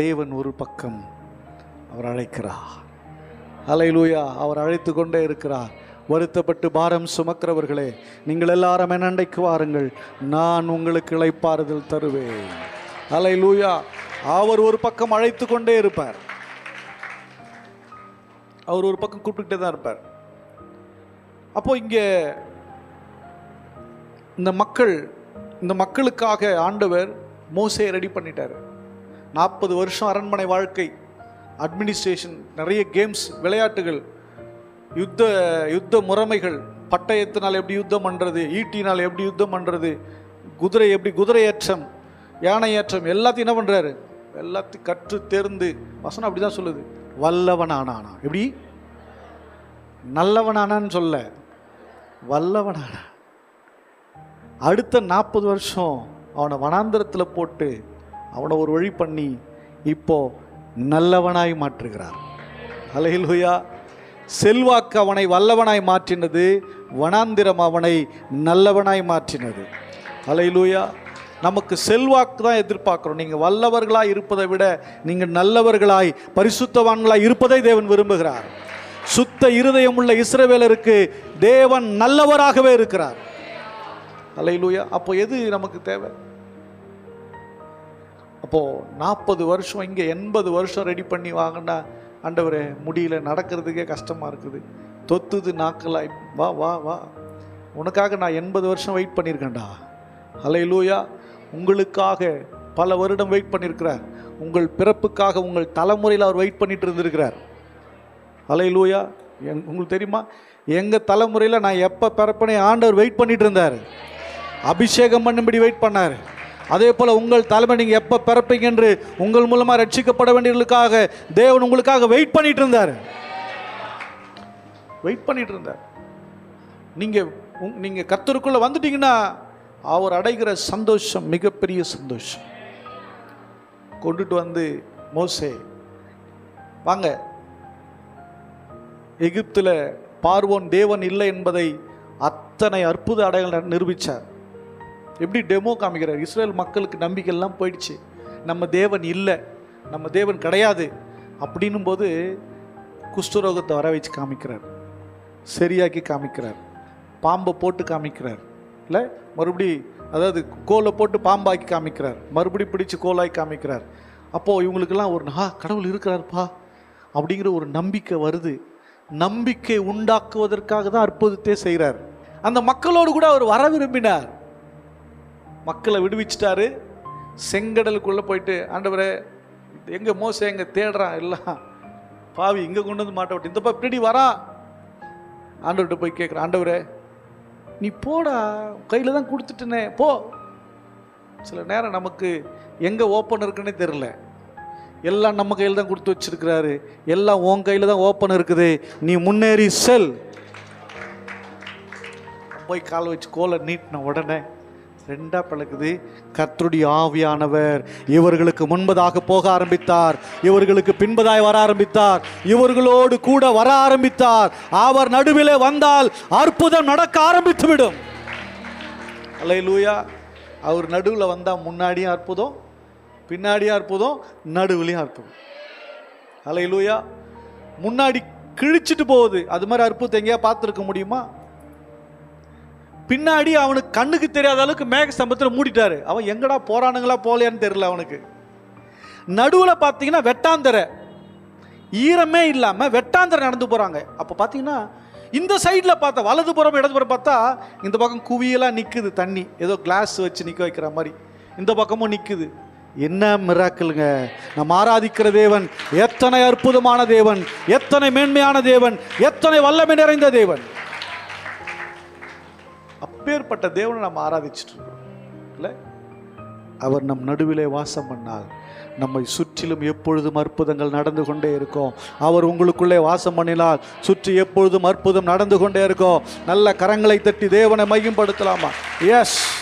தேவன் ஒரு பக்கம் அவர் அழைக்கிறார். அலையிலூயா அவர் அழைத்து கொண்டே இருக்கிறார். வருத்தப்பட்டு பாரம் சுமக்கிறவர்களே நீங்கள் எல்லாரும் என் அண்டைக்கு வாருங்கள். நான் உங்களுக்கு இழைப்பாறுதல் தருவேன். அலை லூயா அவர் ஒரு பக்கம் அழைத்து கொண்டே இருப்பார். அவர் ஒரு பக்கம் கூப்பிட்டுக்கிட்டே தான் இருப்பார். அப்போ இங்கே இந்த மக்கள் இந்த மக்களுக்காக ஆண்டவர் மோசையை ரெடி பண்ணிட்டார். நாற்பது வருஷம் அரண்மனை வாழ்க்கை அட்மினிஸ்ட்ரேஷன் நிறைய கேம்ஸ் விளையாட்டுகள் யுத்த யுத்த முறைமைகள் பட்டயத்தினால் எப்படி யுத்தம் பண்ணுறது ஈட்டினால் எப்படி யுத்தம் பண்ணுறது குதிரை எப்படி குதிரை ஏற்றம் யானை ஏற்றம் எல்லாத்தையும் என்ன பண்ணுறாரு எல்லாத்தையும் கற்று தேர்ந்து வசனம் அப்படி தான் சொல்லுது. வல்லவனானானா. எப்படி? நல்லவனானான்னு சொல்ல. வல்லவனானா. அடுத்த நாற்பது வருஷம் அவனை வனாந்திரத்தில் போட்டு அவனை ஒரு வழி பண்ணி இப்போ நல்லவனாய் மாற்றுகிறார். அலையிலுயா செல்வாக்கு அவனை வல்லவனாய் மாற்றினது வனாந்திரம் அவனை நல்லவனாய் மாற்றினது. அலையிலுயா நமக்கு செல்வாக்கு தான் எதிர்பார்க்குறோம். நீங்கள் வல்லவர்களாய் இருப்பதை விட நீங்கள் நல்லவர்களாய் பரிசுத்தவான்களாய் இருப்பதை தேவன் விரும்புகிறார். சுத்த இருதயம் உள்ள இஸ்ரவேலருக்கு தேவன் நல்லவராகவே இருக்கிறார். அலையிலுயா அப்போ எது நமக்கு தேவை? அப்போது நாற்பது வருஷம் இங்கே எண்பது வருஷம் ரெடி பண்ணி வாங்கினா ஆண்டவரே முடியல நடக்கிறதுக்கே கஷ்டமாக இருக்குது. தொத்துது நாக்கலாய் வா வா வா. உனக்காக நான் எண்பது வருஷம் வெயிட் பண்ணியிருக்கேன்டா. அலையிலூயா உங்களுக்காக பல வருடம் வெயிட் பண்ணியிருக்கிறார். உங்கள் பிறப்புக்காக உங்கள் தலைமுறையில் அவர் வெயிட் பண்ணிட்டு இருந்திருக்கிறார். அலையிலூயா எங் உங்களுக்கு தெரியுமா? எங்கள் தலைமுறையில் நான் எப்போ பிறப்பனே ஆண்டவர் வெயிட் பண்ணிட்டு இருந்தார். அபிஷேகம் பண்ணும்படி வெயிட் பண்ணார். அதே போல் உங்கள் தலைமை நீங்கள் எப்போ பிறப்பீங்க என்று உங்கள் மூலமாக ரட்சிக்கப்பட வேண்டியவர்களுக்காக தேவன் உங்களுக்காக வெயிட் பண்ணிட்டு இருந்தார். வெயிட் பண்ணிட்டு இருந்தார். நீங்கள் நீங்கள் கத்தருக்குள்ளே வந்துட்டீங்கன்னா அவர் அடைகிற சந்தோஷம் மிகப்பெரிய சந்தோஷம். கொண்டுட்டு வந்து மோசே வாங்க. எகிப்தில் பார்வோன் தேவன் இல்லை என்பதை அத்தனை அற்புத அடைகளை நிரூபித்தார் எப்படி டெமோ காமிக்கிறார்? இஸ்ரேல் மக்களுக்கு நம்பிக்கையெல்லாம் போயிடுச்சு. நம்ம தேவன் இல்லை நம்ம தேவன் கிடையாது அப்படின்னும் போது குஷ்டரோகத்தை வர வச்சு காமிக்கிறார். சரியாக்கி காமிக்கிறார். பாம்பை போட்டு காமிக்கிறார். இல்லை மறுபடி அதாவது கோலை போட்டு பாம்பாக்கி காமிக்கிறார். மறுபடி பிடிச்சு கோலாக்கி காமிக்கிறார். அப்போது இவங்களுக்கெல்லாம் ஒரு ஆ கடவுள் இருக்கிறார்ப்பா அப்படிங்கிற ஒரு நம்பிக்கை வருது. நம்பிக்கை உண்டாக்குவதற்காக தான் அற்புதத்தை செய்கிறார். அந்த மக்களோடு கூட அவர் வர விரும்பினார். மக்களை விடுவிச்சிட்டாரு. செங்கடலுக்குள்ளே போயிட்டு ஆண்டவரே எங்கே மோச எங்கே தேடுறான்? எல்லாம் பாவி இங்கே கொண்டு வந்து மாட்ட விட்டு இந்த பிடி இப்படி வரா. ஆண்டவர்கிட்ட போய் கேட்குறான் ஆண்டவரே நீ போடா கையில் தான் கொடுத்துட்டேனே போ. சில நேரம் நமக்கு எங்கே ஓப்பன் இருக்குன்னே தெரில எல்லாம் நம்ம கையில் தான் கொடுத்து வச்சிருக்கிறாரு. எல்லாம் உன் கையில் தான் ஓப்பன் இருக்குது. நீ முன்னேறி செல். போய் கால் வச்சு கோலை நீட்டின உடனே ரெண்டா பழகுது. கர்த்தருடைய ஆவியானவர் இவர்களுக்கு முன்பதாக போக ஆரம்பித்தார். இவர்களுக்கு பின்பதாய் வர ஆரம்பித்தார். இவர்களோடு கூட வர ஆரம்பித்தார். அவர் நடுவிலே வந்தால் அற்புதம் நடக்க ஆரம்பித்து விடும் லூயா அவர் நடுவில் வந்தால் முன்னாடியும் அற்புதம் பின்னாடியும் அற்புதம் நடுவுலையும் அற்புதம். அலை லூயா முன்னாடி கிழிச்சிட்டு போகுது. அது மாதிரி அற்புதம் எங்கேயா பார்த்துருக்க முடியுமா? பின்னாடி அவனுக்கு கண்ணுக்கு தெரியாத அளவுக்கு மேக ஸ்தம்பத்தில் மூடிட்டாரு. அவன் எங்கடா போறானுங்களா போலையான்னு தெரியல அவனுக்கு. நடுவில் பார்த்தீங்கன்னா வெட்டாந்தரை. ஈரமே இல்லாமல் வெட்டாந்தரை நடந்து போகிறாங்க அப்போ பார்த்தீங்கன்னா இந்த சைடில் பார்த்தா வலது புறம் இடது இடதுபுறம் பார்த்தா இந்த பக்கம் குவியலாக நிற்குது தண்ணி. ஏதோ கிளாஸ் வச்சு நிற்க வைக்கிற மாதிரி. இந்த பக்கமும் நிற்குது என்ன மிராக்கிள்ங்க நம்ம ஆராதிக்கிற தேவன் எத்தனை அற்புதமான தேவன் எத்தனை மேன்மையான தேவன் எத்தனை வல்லமை நிறைந்த தேவன். அப்பேற்பட்ட தேவனை நம்ம ஆராதிச்சுட்டு இருக்கோம் இல்லை? அவர் நம் நடுவிலே வாசம் பண்ணால் நம்மை சுற்றிலும் எப்பொழுதும் அற்புதங்கள் நடந்து கொண்டே இருக்கும். அவர் உங்களுக்குள்ளே வாசம் பண்ணினால் சுற்றி எப்பொழுதும் அற்புதம் நடந்து கொண்டே இருக்கும். நல்ல கரங்களை தட்டி தேவனை மையப்படுத்தலாமா எஸ்